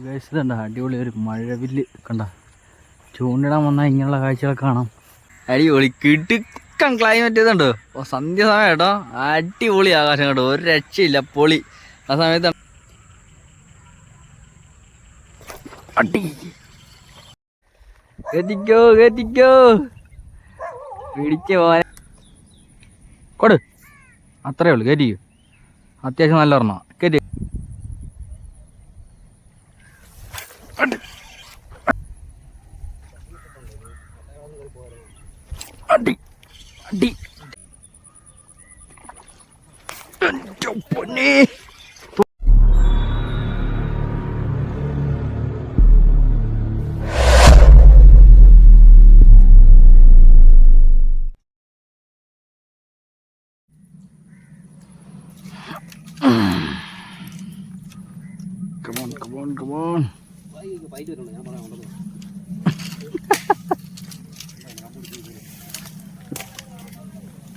ഇതുണ്ട് അടിപൊളി ഒരു മഴവില്ല് കണ്ട? ചൂണ്ടിടാൻ വന്നാൽ ഇങ്ങനെയുള്ള കാഴ്ചകളൊക്കെ കാണാം. അടിപൊളി കിടുക്കൻ ക്ലൈമറ്റ് ഇതുണ്ട് ഓ സന്ധ്യ സമയം കേട്ടോ. അടിപൊളി ആകാശം കേട്ടോ ഒരു രക്ഷയില്ല പൊളി. ആ സമയത്ത് അടി. എത്തിക്കോ എത്തിക്കോ പിടിച്ച് കൊടു. അത്രേ ഉള്ളൂ കയറ്റിക്കോ അത്യാവശ്യം നല്ല ഒരെണ്ണം കയറ്റി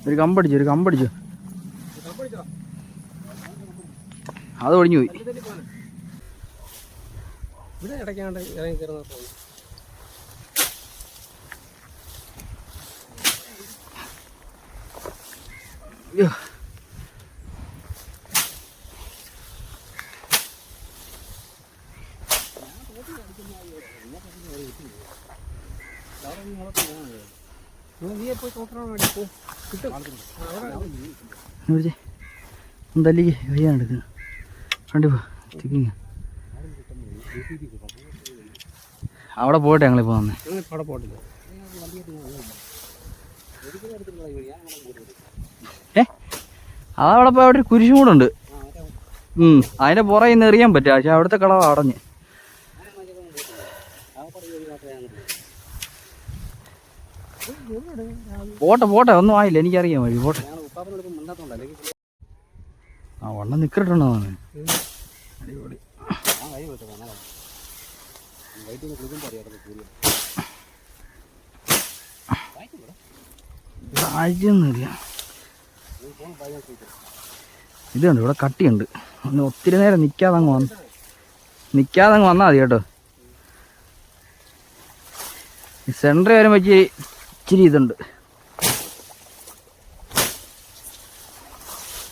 ഒരു കമ്പടിച്ചു ഒരു കമ്പടിച്ചു അത് ഒഴിഞ്ഞു പോയി. ഇവിടെ ഇടയ്ക്കാണ്ട് ഇറങ്ങി കയറുന്ന അയ്യോ. നീ പോയി നോക്കണം വേണ്ടി പോ. കിട്ടും നോക്കിച്ചേ എന്തല്ലേ കയ്യാണ് എടുക്കുന്നത്. വണ്ടി പോ ചിക്കിങ് അവിടെ പോട്ടെ ഞങ്ങളിപ്പോൾ വന്നേ. അതവിടെ പോയി അവിടെ കുരിശും കൂടെ ഉണ്ട്. അതിന്റെ പുറകെ നിന്ന് എറിയാൻ പറ്റുക പക്ഷെ അവിടുത്തെ കളവ് അടഞ്ഞ്. പോട്ടെ പോട്ടെ ഒന്നും ആയില്ല എനിക്കറിയാം വഴി പോട്ടെ. ആ വണ്ണം നിക്കട്ടുണ്ടോ അടിപൊളി. ഇതുണ്ട് ഇവിടെ കട്ടിയുണ്ട്. ഒന്ന് ഒത്തിരി നേരം നിൽക്കാതെ അങ്ങ് വന്ന് നിൽക്കാതെ അങ്ങ് വന്നാൽ മതി കേട്ടോ. സെന്ററിൽ വരുമ്പോൾ ഇച്ചിരി ഇച്ചിരി ഇതുണ്ട്.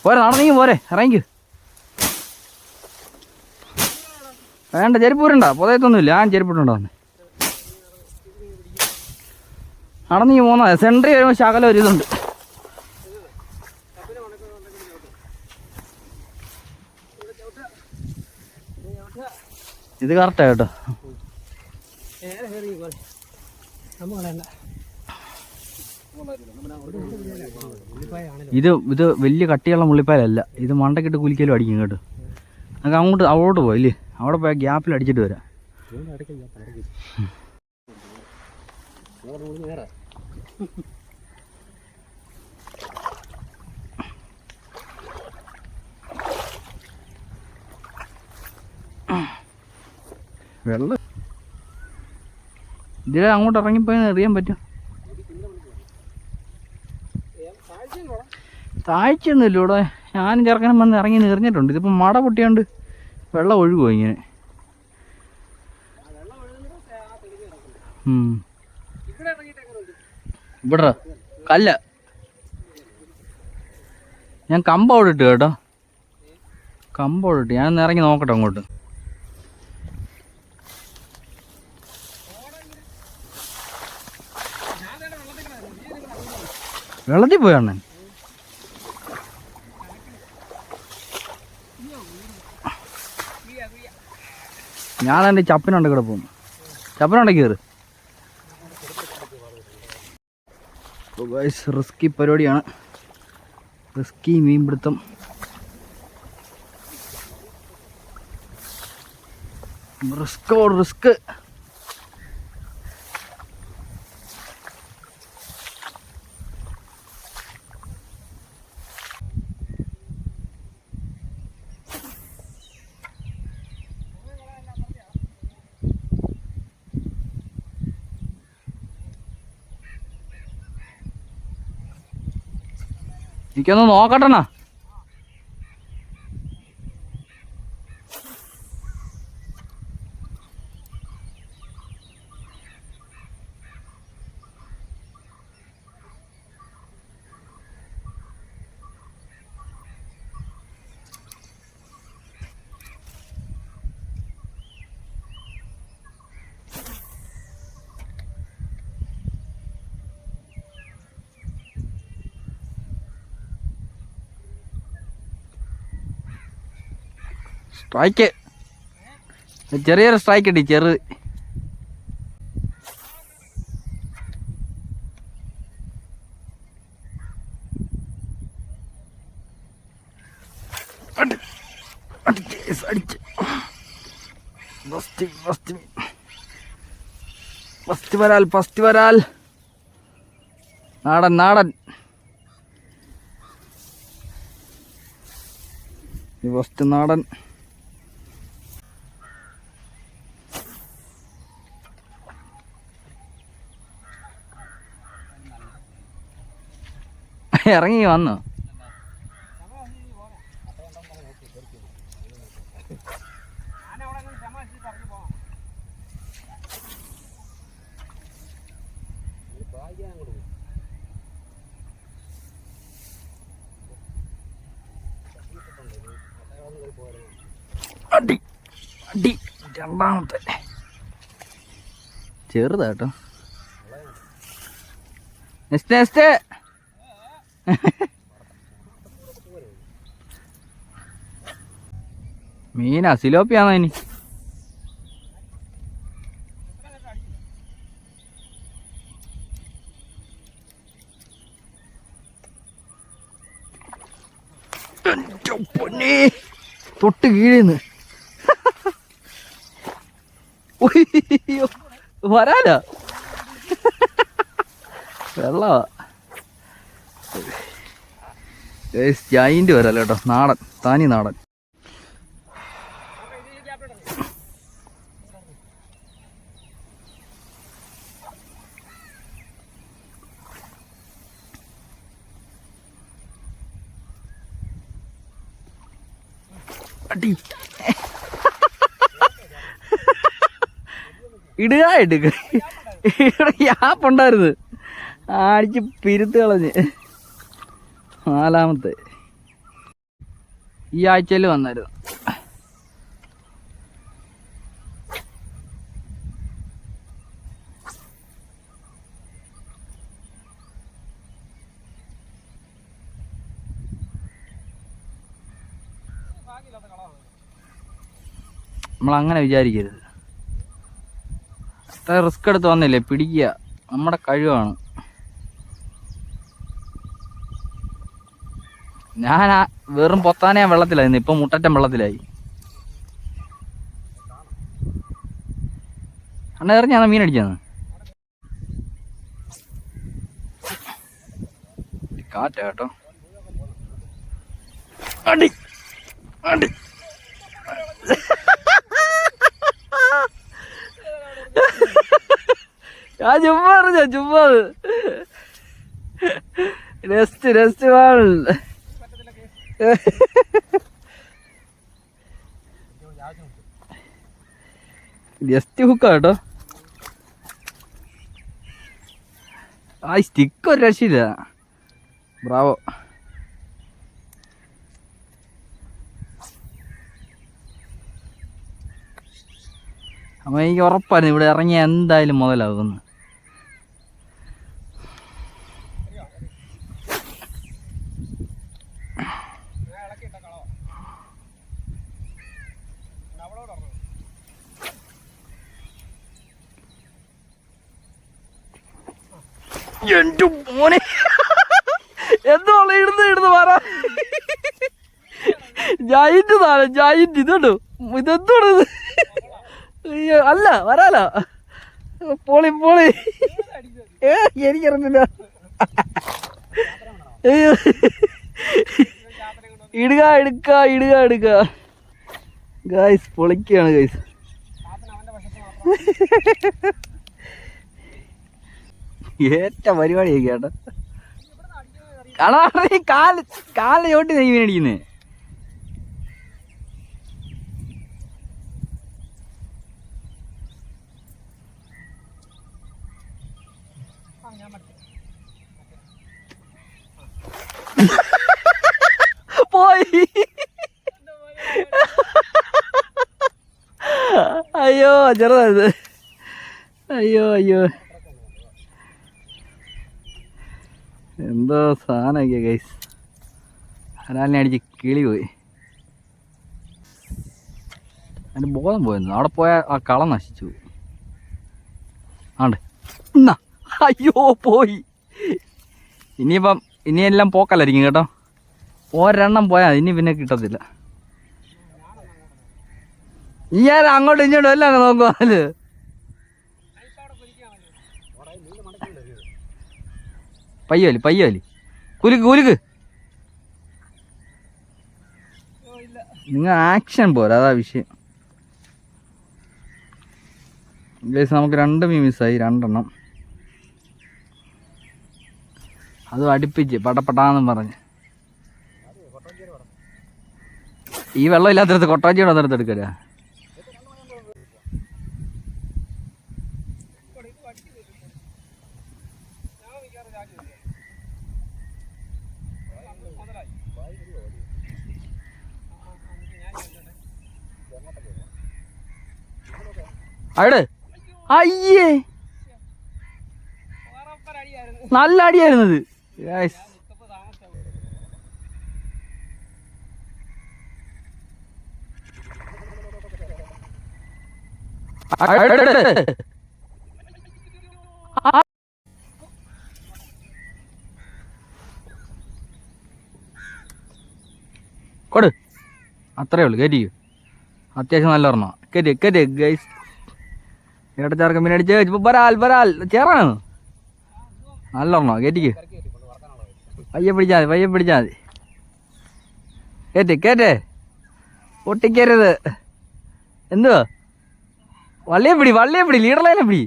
പോരെ നടന്നെങ്കിൽ പോരെ ഇറങ്ങി വേണ്ട ചെരുപ്പ് വരണ്ട പുതയത്തൊന്നുമില്ല ഞാൻ ചെരുപ്പിട്ടുണ്ടോ വന്ന് നടന്നെങ്കിൽ പോന്നാ സെൻട്രി വരുമ്പോൾ ശകലം ഒരു ഇതുണ്ട്. ഇത് കറക്റ്റാ കേട്ടോ നേരെ കയറി പോലെ നമ്മൾ കളയണ്ട ഇത് ഇത് വലിയ കട്ടിയുള്ള മുള്ളിപ്പാലല്ല. ഇത് മണ്ടക്കിട്ട് കുലിക്കലും അടിക്കും കേട്ടോ നമുക്ക് അങ്ങോട്ട് അവിടോട്ട് പോയില്ലേ അവിടെ പോയാൽ ഗ്യാപ്പിൽ അടിച്ചിട്ട് വരാം. വെള്ളം. ഇതിലെ അങ്ങോട്ട് ഇറങ്ങിപ്പോയി അറിയാൻ പറ്റും. താഴ്ചയൊന്നുമില്ല ഇവിടെ ഞാനും ചെറുക്കനും വന്ന് ഇറങ്ങി നിറഞ്ഞിട്ടുണ്ട്. ഇതിപ്പോൾ മട പൊട്ടിയോണ്ട് വെള്ളം ഒഴുകുമോ ഇങ്ങനെ. ഇവിടെ കല്ല. ഞാൻ കമ്പ അവിടെ ഇട്ട് കേട്ടോ. കമ്പ അവിടെ ഇട്ട്. ഞാൻ ഇറങ്ങി നോക്കട്ടെ അങ്ങോട്ട്. വെള്ളത്തിൽ പോയി എന്റെ ചപ്പിനുണ്ട് കൂടെ പോകുന്നു ചപ്പിനുണ്ട് കയറ് റിസ്കി പരിപാടിയാണ്. റിസ്കി മീൻ മീൻപിടുത്തം റിസ്ക് റിസ്ക് എനിക്കൊന്ന് നോക്കട്ടെണ്ണ സ്ട്രൈക്ക് ചെറിയൊരു സ്ട്രൈക്ക് കിട്ടി ചെറു. അടി. അടി, അടിച്ച്. വരാൽ ഫസ്റ്റ് വരാൽ. നാടൻ നാടൻ. ഫസ്റ്റ് നാടൻ. ഇറങ്ങി വന്നു. അടി അടി രണ്ടാമത്തെ. ചെറുതാട്ടോ. നെക്സ്റ്റ് നെക്സ്റ്റ് മീനാ സിലോപ്പിയാണോ ഇനി? തൊട്ട് കീഴിന്ന്. വരാലോ വെള്ളവാ. ജൈന്റ് വരാലോ കേട്ടോ. നാടൻ താനി നാടൻ. അടി. ഇടുക ഇടുക. യാപ്പുണ്ടായിരുന്നു അടിച്ച് പിരുത്ത് കളഞ്ഞ്. നാലാമത്തെ. ഈ ആഴ്ചയിൽ വന്നായിരുന്നു. നമ്മൾ അങ്ങനെ വിചാരിക്കരുത്. അത്ര റിസ്ക് എടുത്ത് വന്നില്ലേ? പിടിക്കുക. നമ്മുടെ കഴിവാണ്. ഞാൻ ആ വെറും പൊത്താനെ വെള്ളത്തിലായിരുന്നു ഇപ്പൊ മുട്ടറ്റം വെള്ളത്തിലായി. അണ്ണ എറിഞ്ഞാണ് മീൻ അടിച്ചത്. കാറ്റ കേട്ടോ. അടി! അടി ഞാൻ ചുമ്മാ പറഞ്ഞ ചുമ്മാ രസ്റ്റ് രസ്റ്റ് വാൾ ജസ്റ്റ് ഹുക്കാ കേട്ടോ. ആ സ്റ്റിക്ക് ഒരു രക്ഷയില്ല. ബ്രാവോ അപ്പൊ എനിക്ക് ഉറപ്പായിരുന്നു ഇവിടെ ഇറങ്ങിയ എന്തായാലും മുതലാകുന്നു എന്റെ മോനെ. എന്തോ ഇടുന്ന് ഇടുന്ന് പറ. ജായിന്റ് താഴെ ജായിന്റ് ഇതുണ്ടോ ഇതെന്തോ ഇത്? അല്ല വരാലോ. Poly poly. ഏ എനിക്കറിഞ്ഞില്ല. അയ്യോ. ഇടുക എടുക്ക ഇടുക എടുക്ക ഗായ്സ് പൊളിക്കാണ് ഗായ്സ് ഏറ്റ പരിപാടിയൊക്കെ കേട്ടോ. കാണാ കാൽ കാലിന് ചോട്ടി നെയ്യ് മേടിക്കുന്നേ പോയി അയ്യോ ചെറുതായത്. അയ്യോ അയ്യോ. എന്തോ സാധനമൊക്കെ ഗൈസ് ഹലാലിനെ അടിച്ച് കിളി പോയി. അതിന്റെ ബോധം പോയിരുന്നു അവിടെ പോയാൽ ആ കളം നശിച്ചു. ആണ്ട്. എന്നാ അയ്യോ പോയി. ഇനിയിപ്പം ഇനിയെല്ലാം പോക്കല്ലായിരിക്കും കേട്ടോ. ഒരെണ്ണം പോയാൽ ഇനി പിന്നെ കിട്ടത്തില്ല. ഇയാൾ അങ്ങോട്ട് ഇങ്ങോട്ടും എല്ലാം നോക്കുവാൽ പയ്യോലി പയ്യോലി. കുലുക്ക് കുലുക്ക്. നിങ്ങൾ ആക്ഷൻ പോരാ അതാ വിഷയം. നമുക്ക് രണ്ട് മീ മിസ്സായി രണ്ടെണ്ണം. അത് അടുപ്പിച്ച് പടപ്പെട്ടാന്നും പറഞ്ഞ്. ഈ വെള്ളം ഇല്ലാത്തടത്ത് കൊട്ടാഞ്ചിയുടെ അതിനടുത്ത് എടുക്കല അവിടെ. അയ്യേ. നല്ല അടിയായിരുന്നത്. കൊടു. അത്രേ ഉള്ളു കയറ്റിക്കോ അത്യാവശ്യം നല്ല ഓർമ്മ കയറ്റി കയറ്റി ഗൈസ് ഇടച്ചാർക്കം പിന്നെ അടിച്ച് ഇപ്പൊ വരാൽ വരാൽ ചേറാണ്. നല്ലോണോ. കേട്ടിക്ക് പയ്യ പിടിച്ചാൽ മതി പയ്യെ പിടിച്ചാൽ മതി. കയറ്റി കയറ്റേ പൊട്ടിക്കരുത്. എന്തുവാ? വള്ളിയെ പിടി വള്ളിയെ പിടി. ലീഡറിലെ പിടി.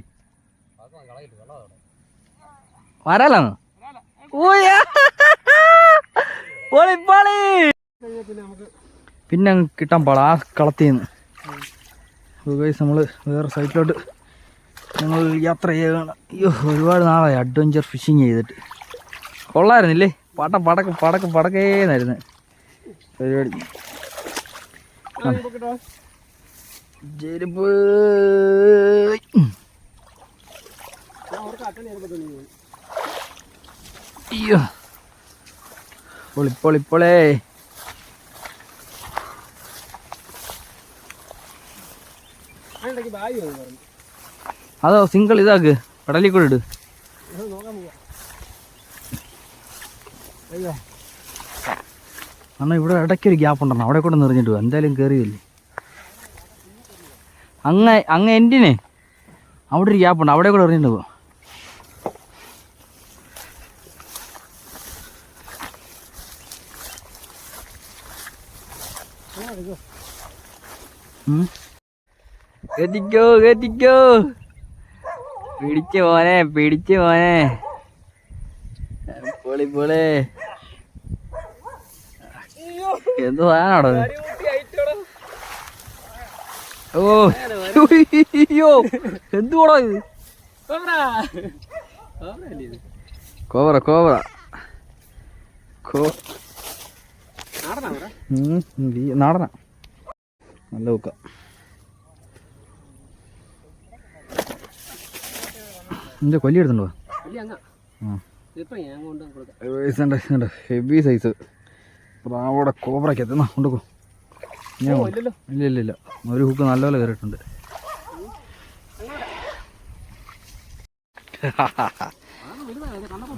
വരാലാണ്? പിന്നെ കിട്ടാൻ പാടാ. കളത്തിന്ന്. നമ്മൾ നമ്മൾ വേറെ സൈറ്റിലോട്ട് ഞങ്ങൾ യാത്ര ചെയ്യുകയാണ് അയ്യോ ഒരുപാട് നാളായി അഡ്വഞ്ചർ ഫിഷിങ് ചെയ്തിട്ട്. കൊള്ളായിരുന്നില്ലേ? പടം പടക്ക് പടക്ക് പടക്കേന്നായിരുന്നു പരിപാടി. ചെരുപ്പ്. അയ്യോ. പൊളി പൊളി പൊളേ. അതിനിടയ്ക്ക് ബാഗ് വന്നു പറഞ്ഞു. അതോ സിംഗിൾ ഇതാക്ക്. കടലിൽ കൂടെ ഇട്. കാരണം ഇവിടെ ഇടയ്ക്കൊരു ഗ്യാപ്പ് ഉണ്ടെന്ന് അവിടെ കൂടെ നിറഞ്ഞിട്ട് എന്തായാലും കയറിയില്ലേ അങ്ങ അങ്ങ് എൻഡിനെ അവിടെ ഒരു ഗ്യാപ്പ് ഉണ്ട്. അവിടെ കൂടെ എറിഞ്ഞിട്ട് പോകും. കത്തിക്കോ കത്തിക്കോ പിടിച്ച് പോനെ പിടിച്ചു പോനെ പൊളി പൊളി. എന്ത് അയച്ചോടാ. ഓ അയ്യോ എന്തുവാടോ ഇത് കോബ്രാ. കോബ്രയല്ലേ ഇത്? കോവറ കോവറ കോ നാടനാ നല്ല ഉക്ക എന്റെ കൊല്ലി എടുത്തുണ്ടോ. ആ. ഞാൻ ഹെവി സൈസ് പ്രാവോടെ കോബ്രയ്ക്ക് എത്തുന്ന. കൊണ്ടുക്കോ. ഇല്ല ഇല്ല ഇല്ല. ഒരു ഹുക്ക് നല്ലപോലെ കയറിയിട്ടുണ്ട്.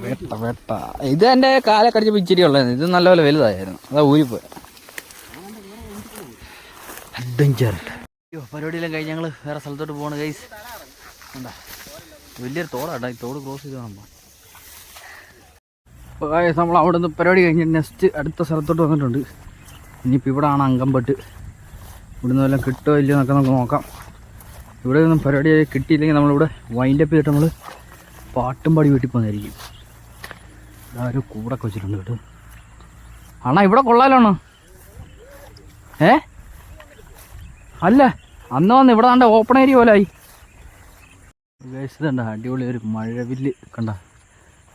വെട്ട വേട്ട. ഇത് എന്റെ കാലെ കടിച്ചപ്പോൾ ഇച്ചിരി ഉള്ളായിരുന്നു. ഇത് നല്ലപോലെ വലുതായിരുന്നു. അതാ ഊരിപ്പോയി അഡ്വഞ്ചർ പരിപാടിയെല്ലാം കഴിഞ്ഞ് ഞങ്ങൾ വേറെ സ്ഥലത്തോട്ട് പോകണ ഗൈസ് എന്താ വലിയൊരു തോടാട്ടോ ഈ തോട് ക്രോസ് ചെയ്ത് കാണുമ്പോൾ നമ്മൾ അവിടെ നിന്ന് പരിപാടി കഴിഞ്ഞ് നെക്സ്റ്റ് അടുത്ത സ്ഥലത്തോട്ട് വന്നിട്ടുണ്ട്. ഇനിയിപ്പോൾ ഇവിടാണ് അങ്കമ്പട്ട് ഇവിടുന്ന് വല്ലതും കിട്ടുമോ ഇല്ലയോ എന്നൊക്കെ നമുക്ക് നോക്കാം. ഇവിടെ നിന്നും പരിപാടി കിട്ടിയില്ലെങ്കിൽ നമ്മളിവിടെ വൈൻഡപ്പ് ചെയ്തിട്ട് നമ്മൾ പാട്ടും പാടി വീട്ടിൽ പോകുന്നതായിരിക്കും ഇതാരും കൂടൊക്കെ വെച്ചിട്ടുണ്ട് കേട്ടോ. അണ്ണാ ഇവിടെ കൊള്ളാലോണോ ഏ? അല്ല അന്ന് വന്ന് ഇവിടെ നല്ല ഓപ്പൺ ഏരിയ പോലായി കണ്ട അടിപൊളി ഒരു മഴവിൽ കണ്ട?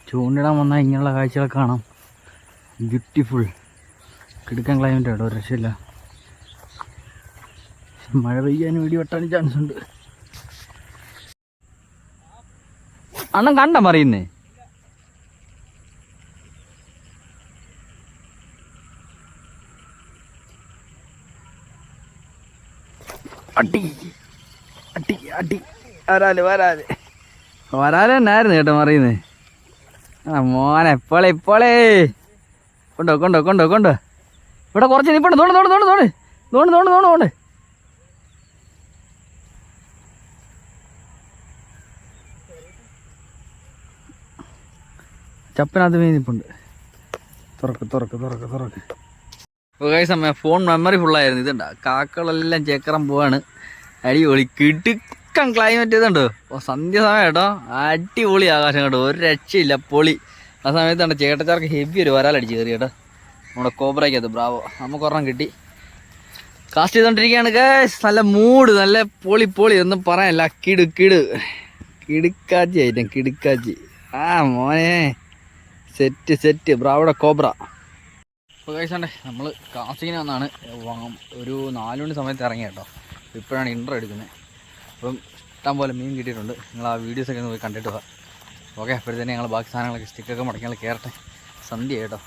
ചൂണ്ടിടാൻ വന്നാൽ ഇങ്ങനെയുള്ള കാഴ്ചകൾ കാണാം. ബ്യൂട്ടിഫുൾ കിടക്കാൻ ക്ലൈമറ്റ് ഒരു രക്ഷയില്ല. മഴ പെയ്യാനും വീടി വെട്ടാനും ചാൻസ് ഉണ്ട്. അണ്ണൻ കണ്ട മറിയുന്നേ അടി അടി അടി. വരാൽ വരാൽ. വരാൽ തന്നെയായിരുന്നു കേട്ടോ ആ മോനെ ഇപ്പോളെ ഇപ്പോളേ. കൊണ്ടോ കൊണ്ടോ കൊണ്ടോ കൊണ്ടോ. ഇവിടെ കുറച്ച് നിപ്പുണ്ട് തോണ്ട് തോണ്ട് തോണ്ട് തോണ്ട് തോണ്ട് തോണ്ട് തോണ്ട് തോണ്ട് ചപ്പനകത്ത് മീൻ നിപ്പുണ്ട്. തുറക്ക് തുറക്ക് തുറക്ക് തുറക്ക്. ഓ സമയം ഫോൺ മെമ്മറി ഫുള്ളായിരുന്നു ഇതുണ്ട? കാക്കളെല്ലാം ചേക്കറം പോവാണ്. അടിപൊളി കിടുക്കം ക്ലൈമറ്റ് ഇതുണ്ട്. സന്ധ്യ സമയം കേട്ടോ. അടിപൊളി ആകാശം കേട്ടോ. ഒരു രക്ഷയില്ല പൊളി. ആ സമയത്താണ് ചേട്ടച്ചാർക്ക് ഹെവി ഒരു വരാലടിച്ച് കയറി കേട്ടോ. നമ്മുടെ കോബ്രയ്ക്കകത്ത് ബ്രാവോ നമുക്ക് ഒരെണ്ണം കിട്ടി. കാസ്റ്റ് ചെയ്തുകൊണ്ടിരിക്കുകയാണ് കേസ് നല്ല മൂഡ് നല്ല പൊളി പൊളി. ഒന്നും പറയാനില്ല. കിടു കിട്. കിടുക്കാച്ചി ആയിട്ടും കിടുക്കാച്ചി. ആ മോനെ. സെറ്റ് സെറ്റ് ബ്രാവോടെ കോബ്ര അപ്പോൾ കഴിച്ചാണ്ടേ നമ്മൾ കാസിങ്ങിന് വന്നാണ്. ഒരു നാലുമണി സമയത്ത് ഇറങ്ങി കേട്ടോ. ഇപ്പോഴാണ് ഇന്റർ എടുക്കുന്നത്. അപ്പം ഇഷ്ടം പോലെ മീൻ കിട്ടിയിട്ടുണ്ട്. നിങ്ങൾ ആ വീഡിയോസൊക്കെ ഒന്ന് പോയി കണ്ടിട്ട് പോകാം ഓക്കെ അപ്പോഴത്തേനും ഞങ്ങൾ ബാക്കി സാധനങ്ങളൊക്കെ സ്റ്റിക്കൊക്കെ മുടക്കി ഞങ്ങൾ കയറട്ടെ സന്ധ്യ കേട്ടോ.